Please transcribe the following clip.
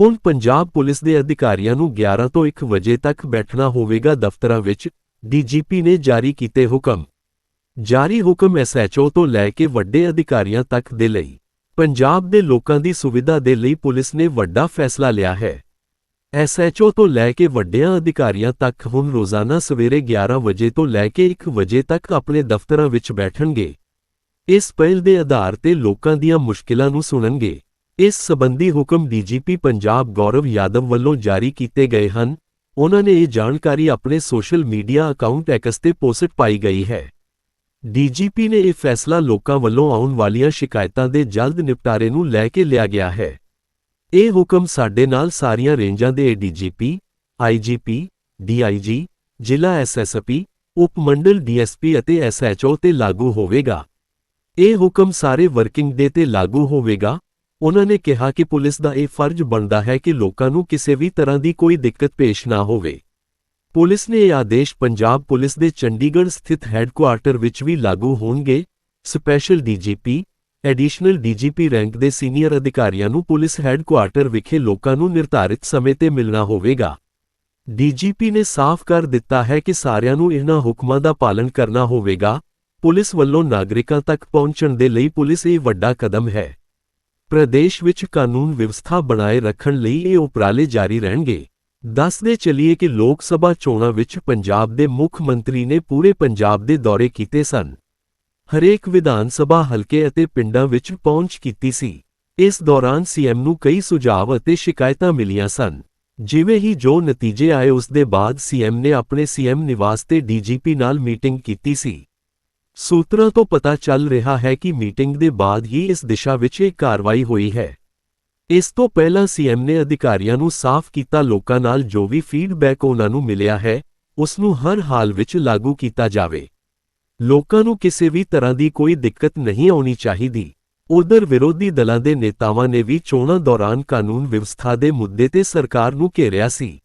ਹੁਣ ਪੰਜਾਬ ਪੁਲਿਸ ਦੇ ਅਧਿਕਾਰੀਆਂ ਨੂੰ 11 ਤੋਂ 1 ਵਜੇ ਤੱਕ ਬੈਠਣਾ ਹੋਵੇਗਾ ਦਫ਼ਤਰਾਂ ਵਿੱਚ, ਡੀਜੀਪੀ ਨੇ ਜਾਰੀ ਕੀਤੇ ਹੁਕਮ। ਜਾਰੀ ਹੁਕਮ ਐਸਐਚਓ ਤੋਂ ਲੈ ਕੇ ਵੱਡੇ ਅਧਿਕਾਰੀਆਂ ਤੱਕ ਦੇ ਲਈ, ਪੰਜਾਬ ਦੇ ਲੋਕਾਂ ਦੀ ਸੁਵਿਧਾ ਦੇ ਲਈ ਪੁਲਿਸ ਨੇ ਵੱਡਾ ਫੈਸਲਾ ਲਿਆ ਹੈ। ਐਸਐਚਓ ਤੋਂ ਲੈ ਕੇ ਵੱਡਿਆਂ ਅਧਿਕਾਰੀਆਂ ਤੱਕ ਹੁਣ ਰੋਜ਼ਾਨਾ ਸਵੇਰੇ 11 ਵਜੇ ਤੋਂ ਲੈ ਕੇ 1 ਵਜੇ ਤੱਕ ਆਪਣੇ ਦਫ਼ਤਰਾਂ ਵਿੱਚ ਬੈਠਣਗੇ। ਇਸ ਪਹਿਲ ਦੇ ਆਧਾਰ ਤੇ ਲੋਕਾਂ ਦੀਆਂ ਮੁਸ਼ਕਿਲਾਂ ਨੂੰ ਸੁਣਨਗੇ। ਇਸ ਸਬੰਧੀ ਹੁਕਮ ਡੀਜੀਪੀ ਪੰਜਾਬ ਗੌਰਵ ਯਾਦਵ ਵੱਲੋਂ ਜਾਰੀ ਕੀਤੇ ਗਏ ਹਨ। ਉਹਨਾਂ ਨੇ ਇਹ ਜਾਣਕਾਰੀ ਆਪਣੇ ਸੋਸ਼ਲ ਮੀਡੀਆ ਅਕਾਊਂਟ ਐਕਸ ਤੇ ਪੋਸਟ ਪਾਈ ਗਈ ਹੈ। ਡੀਜੀਪੀ ਨੇ ਇਹ ਫੈਸਲਾ ਲੋਕਾਂ ਵੱਲੋਂ ਆਉਣ ਵਾਲੀਆਂ ਸ਼ਿਕਾਇਤਾਂ ਦੇ ਜਲਦ ਨਿਪਟਾਰੇ ਨੂੰ ਲੈ ਕੇ ਲਿਆ ਗਿਆ ਹੈ। ਇਹ ਹੁਕਮ ਸਾਡੇ ਨਾਲ ਸਾਰੀਆਂ ਰੇਂਜਾਂ ਦੇ ਡੀਜੀਪੀ ਆਈਜੀਪੀ ਡੀਆਈਜੀ ਜ਼ਿਲ੍ਹਾ ਐਸਐਸਪੀ ਉਪ ਮੰਡਲ ਡੀਐਸਪੀ ਅਤੇ ਐਸਐਚਓ ਤੇ ਲਾਗੂ ਹੋਵੇਗਾ। ਇਹ ਹੁਕਮ ਸਾਰੇ ਵਰਕਿੰਗ ਡੇ ਤੇ ਲਾਗੂ ਹੋਵੇਗਾ। ਉਹਨਾਂ ਨੇ ਕਿਹਾ ਕਿ ਪੁਲਿਸ ਦਾ ਇਹ ਫਰਜ਼ ਬਣਦਾ ਹੈ ਕਿ ਲੋਕਾਂ ਨੂੰ ਕਿਸੇ ਵੀ ਤਰ੍ਹਾਂ ਦੀ ਕੋਈ ਦਿੱਕਤ ਪੇਸ਼ ਨਾ ਹੋਵੇ। ਪੁਲਿਸ ਨੇ ਇਹ ਆਦੇਸ਼ ਪੰਜਾਬ ਪੁਲਿਸ ਦੇ ਚੰਡੀਗੜ੍ਹ ਸਥਿਤ ਹੈੱਡਕੁਆਰਟਰ ਵਿੱਚ ਵੀ ਲਾਗੂ ਹੋਣਗੇ। Special DGP additional DGP rank ਦੇ ਸੀਨੀਅਰ ਅਧਿਕਾਰੀਆਂ ਨੂੰ ਪੁਲਿਸ ਹੈੱਡਕੁਆਰਟਰ ਵਿਖੇ ਲੋਕਾਂ ਨੂੰ ਨਿਰਧਾਰਿਤ ਸਮੇਂ ਤੇ ਮਿਲਣਾ ਹੋਵੇਗਾ। ਡੀਜੀਪੀ ਨੇ ਸਾਫ਼ ਕਰ ਦਿੱਤਾ ਹੈ ਕਿ ਸਾਰਿਆਂ ਨੂੰ ਇਹਨਾਂ ਹੁਕਮਾਂ ਦਾ ਪਾਲਣ ਕਰਨਾ ਹੋਵੇਗਾ। ਪੁਲਿਸ ਵੱਲੋਂ ਨਾਗਰਿਕਾਂ ਤੱਕ ਪਹੁੰਚਣ ਦੇ ਲਈ ਪੁਲਿਸ ਇਹ ਵੱਡਾ ਕਦਮ ਹੈ। ਪ੍ਰਦੇਸ਼ ਵਿੱਚ ਕਾਨੂੰਨ ਵਿਵਸਥਾ ਬਣਾਏ ਰੱਖਣ ਲਈ ਇਹ ਉਪਰਾਲੇ ਜਾਰੀ ਰਹਿਣਗੇ। ਦੱਸਦੇ ਚਲੀਏ ਕਿ ਲੋਕ ਸਭਾ ਚੋਣਾਂ ਵਿੱਚ ਪੰਜਾਬ ਦੇ ਮੁੱਖ ਮੰਤਰੀ ਨੇ ਪੂਰੇ ਪੰਜਾਬ ਦੇ ਦੌਰੇ ਕੀਤੇ ਸਨ। ਹਰੇਕ ਵਿਧਾਨ ਸਭਾ ਹਲਕੇ ਅਤੇ ਪਿੰਡਾਂ ਵਿੱਚ ਪਹੁੰਚ ਕੀਤੀ ਸੀ। ਇਸ ਦੌਰਾਨ ਸੀਐਮ ਨੂੰ ਕਈ ਸੁਝਾਅ ਅਤੇ ਸ਼ਿਕਾਇਤਾਂ ਮਿਲੀਆਂ ਸਨ। ਜਿਵੇਂ ਹੀ ਜੋ ਨਤੀਜੇ ਆਏ, ਉਸ ਦੇ ਬਾਅਦ ਸੀਐਮ ਨੇ ਆਪਣੇ ਸੀਐਮ ਨਿਵਾਸ ਤੇ ਡੀਜੀਪੀ ਨਾਲ ਮੀਟਿੰਗ ਕੀਤੀ ਸੀ। ਸੂਤਰਾਂ ਤੋਂ ਪਤਾ ਚੱਲ ਰਿਹਾ ਹੈ ਕਿ ਮੀਟਿੰਗ ਦੇ ਬਾਅਦ ਹੀ ਇਸ ਦਿਸ਼ਾ ਵਿੱਚ ਇਹ ਕਾਰਵਾਈ ਹੋਈ ਹੈ। ਇਸ ਤੋਂ ਪਹਿਲਾਂ ਸੀਐਮ ਨੇ ਅਧਿਕਾਰੀਆਂ ਨੂੰ ਸਾਫ਼ ਕੀਤਾ, ਲੋਕਾਂ ਨਾਲ ਜੋ ਵੀ ਫੀਡਬੈਕ ਉਹਨਾਂ ਨੂੰ ਮਿਲਿਆ ਹੈ, ਉਸ ਨੂੰ ਹਰ ਹਾਲ ਵਿੱਚ ਲਾਗੂ ਕੀਤਾ ਜਾਵੇ। ਲੋਕਾਂ ਨੂੰ ਕਿਸੇ ਵੀ ਤਰ੍ਹਾਂ ਦੀ ਕੋਈ ਦਿੱਕਤ ਨਹੀਂ ਆਉਣੀ ਚਾਹੀਦੀ। ਉਧਰ ਵਿਰੋਧੀ ਦਲਾਂ ਦੇ ਨੇਤਾਵਾਂ ਨੇ ਵੀ ਚੋਣਾਂ ਦੌਰਾਨ ਕਾਨੂੰਨ ਵਿਵਸਥਾ ਦੇ ਮੁੱਦੇ ਤੇ ਸਰਕਾਰ ਨੂੰ ਘੇਰਿਆ ਸੀ।